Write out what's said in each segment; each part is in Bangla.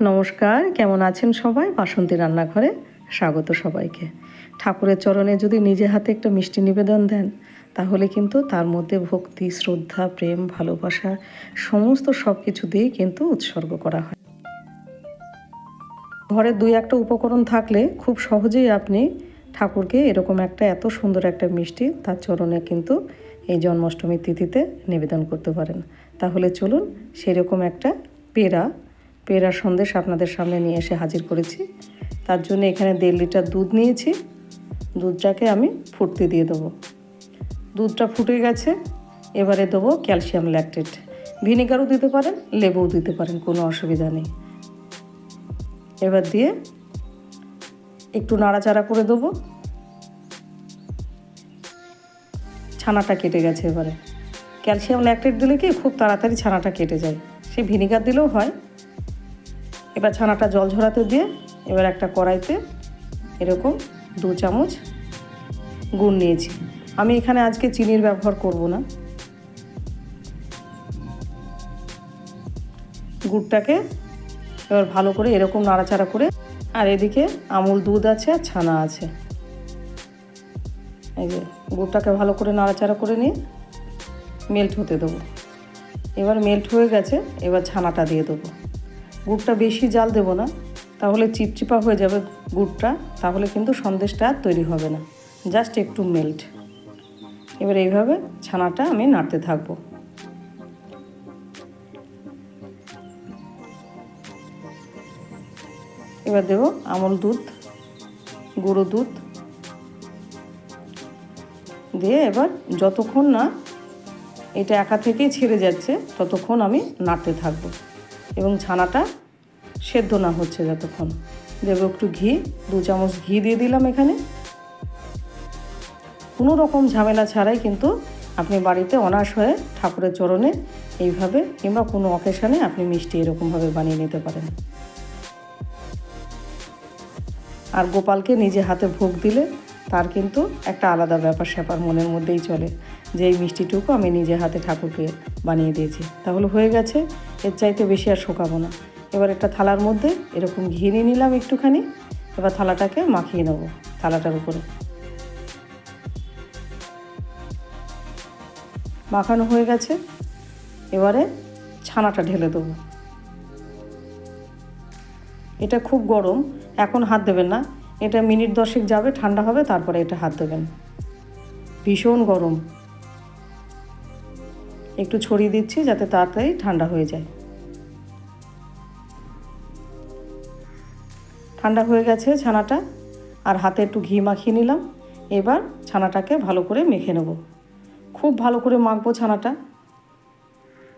নমস্কার, কেমন আছেন সবাই? বাসন্তী রান্নাঘরে স্বাগত সবাইকে। ঠাকুরের চরণে যদি নিজে হাতে একটা মিষ্টি নিবেদন দেন, তাহলে কিন্তু তার মধ্যে ভক্তি, শ্রদ্ধা, প্রেম, ভালোবাসা সমস্ত সব কিছু দিয়েই কিন্তু উৎসর্গ করা হয়। ঘরে দুই একটা উপকরণ থাকলে খুব সহজেই আপনি ঠাকুরকে এরকম একটা এত সুন্দর একটা মিষ্টি তার চরণে কিন্তু এই জন্মাষ্টমীর তিথিতে নিবেদন করতে পারেন। তাহলে চলুন সেরকম একটা পেড়া পেড়ার সন্দেশ আপনাদের সামনে নিয়ে এসে হাজির করেছি। তার জন্য এখানে দেড় লিটার দুধ নিয়েছি। দুধটাকে আমি ফুটতে দিয়ে দেবো। দুধটা ফুটে গেছে। এবারে দেবো ক্যালসিয়াম ল্যাকটেট। ভিনেগারও দিতে পারেন, লেবুও দিতে পারেন, কোনো অসুবিধা নেই। এবার দিয়ে একটু নাড়াচাড়া করে দেবো। ছানাটা কেটে গেছে এবারে। ক্যালসিয়াম ল্যাকটেট দিলে কি খুব তাড়াতাড়ি ছানাটা কেটে যায়। সে ভিনিগার দিলেও হয়। এবার ছানাটা জল ঝরাতে দিয়ে এবার একটা কড়াইতে এরকম দু চামচ গুড় নিয়েছি। আমি এখানে আজকে চিনির ব্যবহার করব না। গুড়টাকে এবার ভালো করে এরকম নাড়াচাড়া করে আর এদিকে আমুল দুধ আছে আর ছানা আছে। এই যে গুড়টাকে ভালো করে নাড়াচাড়া করে নিয়ে মেল্ট হতে দেবো। এবার মেল্ট হয়ে গেছে, এবার ছানাটা দিয়ে দেবো। গুড়টা বেশি জাল দেবো না, তাহলে চিপচিপা হয়ে যাবে গুড়টা, তাহলে কিন্তু সন্দেশটা আর তৈরি হবে না। জাস্ট একটু মেল্ট। এবার এইভাবে ছানাটা আমি নাড়তে থাকব। এবার দেবো আমল দুধ, গুঁড়ো দুধ। দিয়ে এবার যতক্ষণ না এটা একা থেকেই ছেড়ে যাচ্ছে, ততক্ষণ আমি নাড়তে থাকব। এবং ছানাটা সেদ্ধ না হচ্ছে যতক্ষণ। দেবো একটু ঘি, দু চামচ ঘি দিয়ে দিলাম এখানে। কোনো রকম ঝামেলা ছাড়াই কিন্তু আপনি বাড়িতে অনাস হয়ে ঠাকুরের চরণে এইভাবে কিংবা কোনো অকেশনে আপনি মিষ্টি এরকমভাবে বানিয়ে নিতে পারেন। আর গোপালকে নিজে হাতে ভোগ দিলে তার কিন্তু একটা আলাদা ব্যাপার স্যাপার মনের মধ্যেই চলে। যে এই মিষ্টিটুকু আমি নিজে হাতে ঠাকুরকে বানিয়ে দিয়েছি। তাহলে হয়ে গেছে, এর চাইতে বেশি আর শোকাবো না। এবার একটা থালার মধ্যে এরকম ঘি নিয়ে নিলাম একটুখানি, এবার থালাটাকে মাখিয়ে নেব থালাটার উপরে। মাখানো হয়ে গেছে, এবারে ছানাটা ঢেলে দেবো। এটা খুব গরম, এখন হাত দেবেন না। এটা মিনিট দশেক যাবে, ঠান্ডা হবে, তারপরে এটা হাত দেবেন। ভীষণ গরম। একটু ছড়িয়ে দিচ্ছি যাতে তাড়াতাড়ি ঠান্ডা হয়ে যায়। ঠান্ডা হয়ে গেছে ছানাটা, আর হাতে একটু ঘি মাখিয়ে নিলাম। এবার ছানাটাকে ভালো করে মেখে নেব। খুব ভালো করে মাখবো ছানাটা।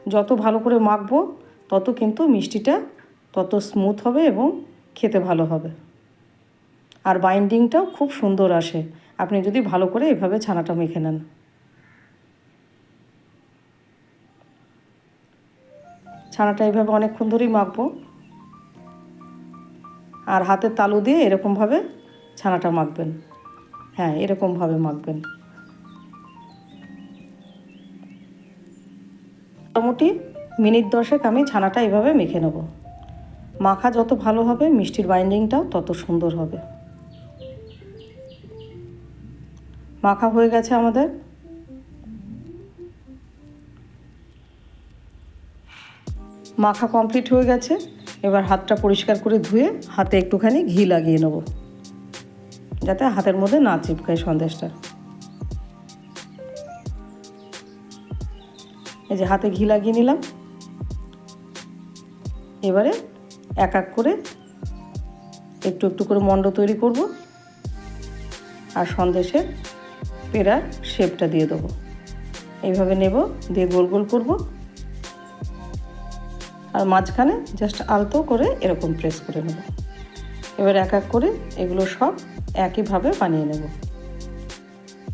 যত ভালো করে মাখবো, তত কিন্তু মিষ্টিটা তত স্মুথ হবে এবং খেতে ভালো হবে। আর বাইন্ডিংটাও খুব সুন্দর আসে। আপনি যদি ভালো করে এভাবে ছানাটা মেখে নেন। ছানাটা এভাবে অনেকক্ষণ ধরেই মাখবো। আর হাতের তালু দিয়ে এরকমভাবে ছানাটা মাখবেন। হ্যাঁ এরকমভাবে মাখবেন। মোটামুটি মিনিট দশেক আমি ছানাটা এভাবে মেখে নেব। মাখা যত ভালো হবে, মিষ্টির বাইন্ডিংটাও তত সুন্দর হবে। মাখা হয়ে গেছে আমাদের। মাখা কমপ্লিট হয়ে গেছে। এবার হাতটা পরিষ্কার করে ধুয়ে হাতে একটুখানি ঘি লাগিয়ে নেব। যাতে হাতের মধ্যে না চিপকায় সন্দেশটা। এই যে হাতে ঘি লাগিয়ে নিলাম। এবারে এক এক করে একটু একটু করে মণ্ড তৈরি করব। আর সন্দেশের পেড়ার শেপটা দিয়ে দেবো। এইভাবে নেব, দিয়ে গোল গোল করব। আর মাঝখানে জাস্ট আলতো করে এরকম প্রেস করে নেব। এবার এক এক করে এগুলো সব একইভাবে বানিয়ে নেব।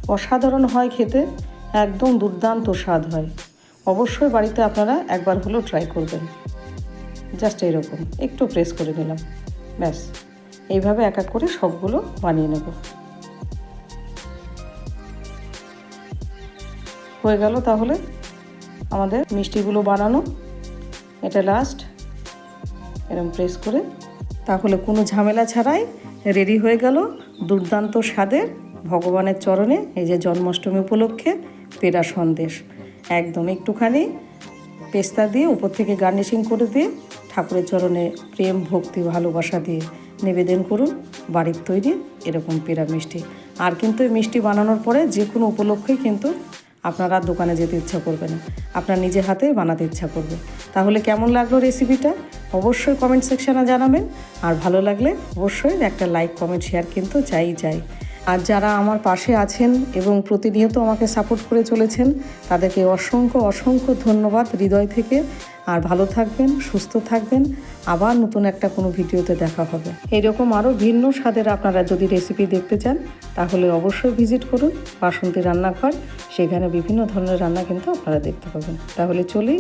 অসাধারণ হয় খেতে, একদম দুর্দান্ত স্বাদ হয়। অবশ্যই বাড়িতে আপনারা একবার হলেও ট্রাই করবেন। জাস্ট এরকম, একটু প্রেস করে নিলাম, ব্যাস। এইভাবে এক এক করে সবগুলো বানিয়ে নেব। হয়ে গেল তাহলে আমাদের মিষ্টিগুলো বানানো। এটা লাস্ট এরকম প্রেস করে। তাহলে কোনো ঝামেলা ছাড়াই রেডি হয়ে গেল দুর্দান্ত স্বাদের ভগবানের চরণে এই যে জন্মাষ্টমী উপলক্ষে পেড়া সন্দেশ। একদম একটুখানি পেস্তা দিয়ে, উপর থেকে গার্নিশিং করে দিয়ে ঠাকুরের চরণে প্রেম, ভক্তি, ভালোবাসা দিয়ে নিবেদন করুন। বাড়ির তৈরি এরকম পেড়া মিষ্টি। আর কিন্তু এই মিষ্টি বানানোর পরে যে কোনো উপলক্ষেই কিন্তু আপনারা দোকানে যেতে ইচ্ছা করবে না। আপনার নিজের হাতে বানাতে ইচ্ছা করবে। তাহলে কেমন লাগল রেসিপিটা অবশ্যই কমেন্ট সেকশানে জানাবেন। আর ভালো লাগলে অবশ্যই একটা লাইক কমেন্ট শেয়ার কিন্তু চাই চাই। আর যারা আমার পাশে আছেন এবং প্রতিনিয়ত আমাকে সাপোর্ট করে চলেছেন, তাদেরকে অসংখ্য অসংখ্য ধন্যবাদ হৃদয় থেকে। আর ভালো থাকবেন, সুস্থ থাকবেন। আবার নতুন একটা কোনো ভিডিওতে দেখা হবে। এরকম আরও ভিন্ন স্বাদের আপনারা যদি রেসিপি দেখতে চান, তাহলে অবশ্যই ভিজিট করুন। বাসন্তী রান্নাঘর, সেখানে বিভিন্ন ধরনের রান্না কিন্তু আপনারা দেখতে পাবেন। তাহলে চলি